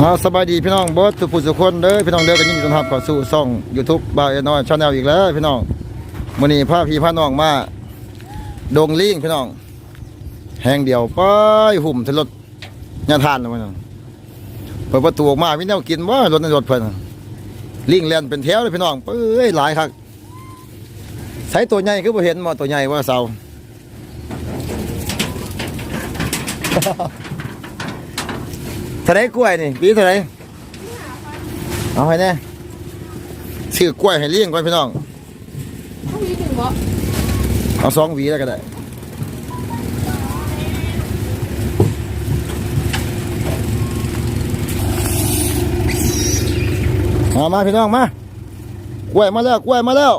อ่าสบายดีพี่น้องบิร์ดทุกผู้ทุกคนเด้อพี่น้องเด้อกันยินดีต้อนรับเข้าสู่ช่อง YouTube บายน้อยชาแนลอีกแล้วพี่น้องมื้อนี้พาพี่พาน้องมาดงลิงพี่น้อง แห้งเดียวไปหุ่มทะรถยาทานแล้วพี่น้องเปิดประตูออกมาพี่แนวกินบ่รถในรถเพิ่นลิงแล่นเป็นแถวเลยพี่น้องเอ้ยหลายคักใส่ตัวใหญ่คือบ่เห็นบ่ตัวใหญ่ว่าเสา ท่าไรกล้วยนี่ปีเท่าไรเอาให้แน่ซื้อกล้วยให้เลี้ยงก่อนพี่น้องต้องมีถึงบ่เอาสองหวีแล้วก็ได้มามาพี่น้องมากล้วยมาแล้วกล้วยมาแล้ว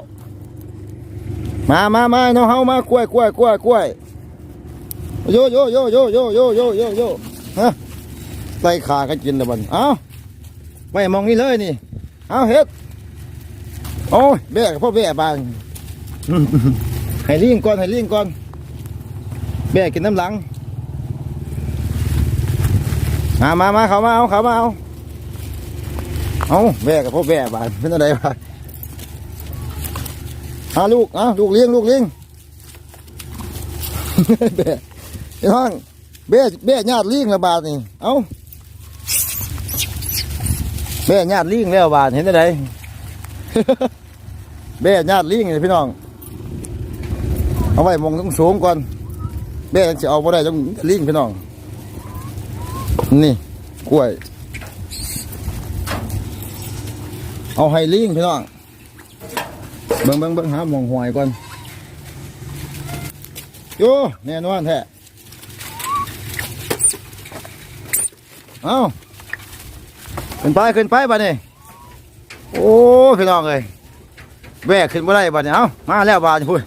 มามามาน้องเฮามากล้วยกล้วยกล้วยกล้วยโยโยโยโยโยโยโยโยโยฮะ ไล่ขากันกินแล้วบันเอาไว้มองนี่เลยนี่ เอาเฮ็ด โอ้ยแบกพ่อแบกบางให้เลี้ยงก่อนให้เลี้ยงก่อน แบกกินน้ำหลัง มามามาเขามาเอาเขามาเอา เอาแบกกับพ่อแบกบานเป็นอะไรบ้างเอาลูกเอาลูกเลี้ยงลูกเลี้ยงแบกไอ้ห้องแบกแบกญาติเลี้ยงละบาทนี่ เอา แบกญาติลี้ยงแล้วบาทเห็นอะไรแบกญาติลี้ยงนี่พี่น้อง เอาไว้มองต้องสูงก่อนแม่จะเอาไ่ได้ต้องลิงพี่น้อง นี่กล้วย เอาให้ลิงพี่น้อง เบิ่งเบิงเบิงหาหมองหวยก่อนโย่แน่นอนแท้ เอา ขึ้นไปขึ้นไปบัดนี้โอ้พี่น้องเลยแบกขึ้นมาได้บัดนี้เอามาแล้วบาดนี้พูด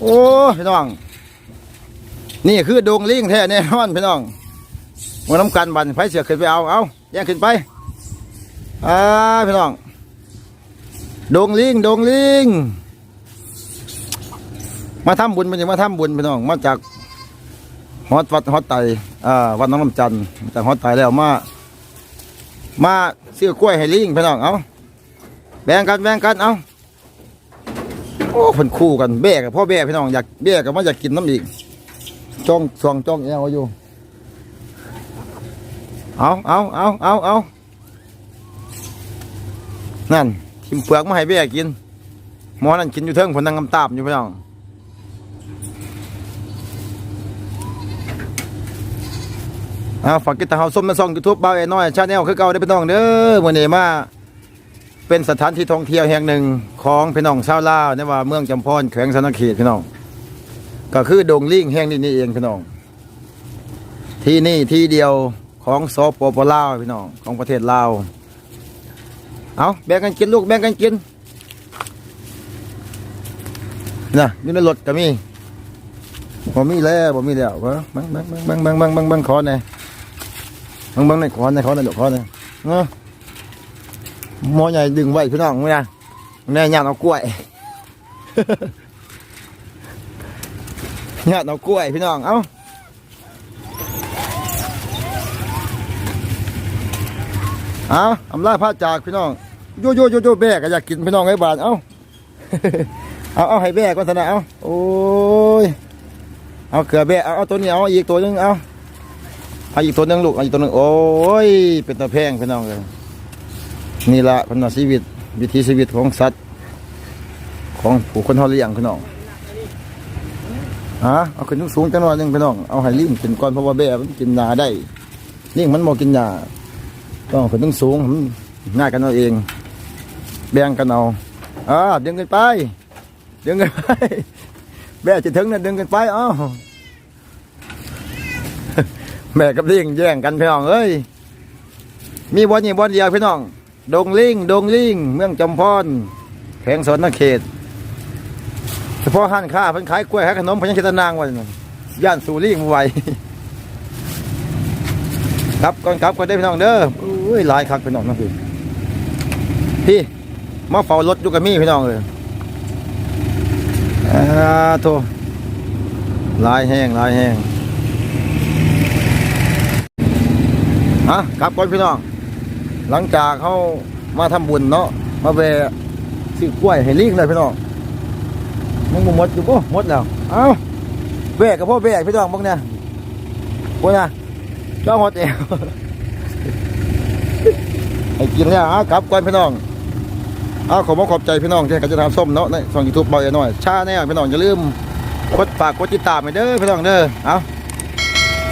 โอ้พี่น้อง นี่คือดงลิงแท้แน่นอนพี่น้องมาน้ำกันบันไฟเสือขึ้นไปเอาเอาแยกขึ้นไปอ่าพี่น้องดงลิงดงลิงมาทำบุญมันจะมาทำบุญพี่น้องมาจากฮอดวัดฮอดไตอ่าวัดน้องลำจันทร์มาจากฮอดไตแล้วมา มาซื้อกล้วยให้ลิงพี่น้องเอาแบ่งกันแบ่งกันเอาโอ้เพิ่นคู่กันแบกกับพ่อแบกพี่น้องอยากแบกกับมันอยากกินน้ำอีกจ้องสองจ้องแอวอยู่เอาเอาเอาเอาเอานั่นทิมเปลือกมาให้แบกกินหมอนั่นกินอยู่เทิงผลนังกำตาบอยู่พี่น้อง เอาฝากกิตาเฮาส้มมาซองยูทูบเบาเอ็น้อยชาแนลคือเก่าได้พี่น้องเด้อวันนี้มาเป็นสถานที่ท่องเที่ยวแห่งหนึ่งของพี่น้องชาวลาวนี่ว่าเมืองจำพรแขวงสนเขตพี่น้อง ก็คือดงลิงแห่งนี้นี่เองพี่น้อง ที่นี่ที่เดียวของซสปปลาวพี่น้องของประเทศลาวเอาแบ่งกันกินลูกแบ่งกันกินนะอยู่ในรถก็มีบ่มีแล้วผมมีแล้วบังบังบังบังบังบังบังคอหน่ย Băng băng này khó này khó này độ khó này. Nó. Mỗi ngày đừng vậy phía nào nè. Nè nhà nó cuội. nhà nó cuội phía nào không? À, อําลาพระจากพี่น้องโยโยโยโยแบกก็อยากกินพี่น้องไอ้บาทเอ้า เอาเอาให้แบกก่อนซะนะเอ้าโอ้ย เอาเกลือแบกเอาเอาตัวนี้เอาอีกตัวนึงเอา เอาอีกตัวหนึงลูกเอาอีกตัวหนึงโอ้ยเป็นตะแพงพี่น้องเลยนี่ละพันธชีวิต วิถีชีวิตของสัตว์ ของผู้คนเขาเลี้ยงพี่น้องฮะเอาขึ้นสูงจังหน่อยหนึงพี่น้องเอาให้ลิงกินก่อนเพราะว่าแบ่มันกินหญ้าได้ลิงมันบ่กินหญ้าต้องเอาขึ้นสูงมันง่ายกันเอาเอง แบ่งกันเอาอ่าดึงกันไปดึงกันไปแบ่จะถึงนั่นดึงกันไปอ้า แม่กับลิงแย่งกันพี่น้องเอ้ยมีบอลนี่บอลเดียวพี่น้อง ดงลิงดงลิงเมืองจำพรแขวงสนเขต เฉพาะห้านค้าเพิ่นขายกล้วยขายขนมเพิ่นยังคิดแตนางวันนั้ย่านสูลิงไหวครับก่อนครับก็ได้พี่น้องเด้ออุ้ยหลายคักพี่น้องนะพี่พี่มาเฝ้ารถอยู่กับมี่พี่น้องเลยอ่าโทหลายแห้งหลายแห้ง ฮะกลับก่อนพี่น้อง หลังจากเขามาทำบุญเนาะมาแวะซื้อกล้วยให้ลิงเลยพี่น้องมึงหมดอยู่บ่หมดแล้วเอ้าแวะกับพ่อแวะพี่น้องบังเนี่ยโอ้ยนะเจ้าหมดเอวให้กินแล้วอะกลับก่อนพี่น้องเอาขอบขอบใจพี่น้องที่กันจะทำส้มเนาะในช่องยูทูบเบาอย่าน้อยชาแน่พี่น้องอย่าลืมกดฝากกดติดตามไปเด้อพี่น้องเด้อเอา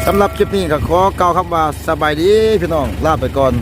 สำหรับคลิปนี้ก็ขอเกล่าวคำว่าสบายดีพี่น้องลาไปก่อน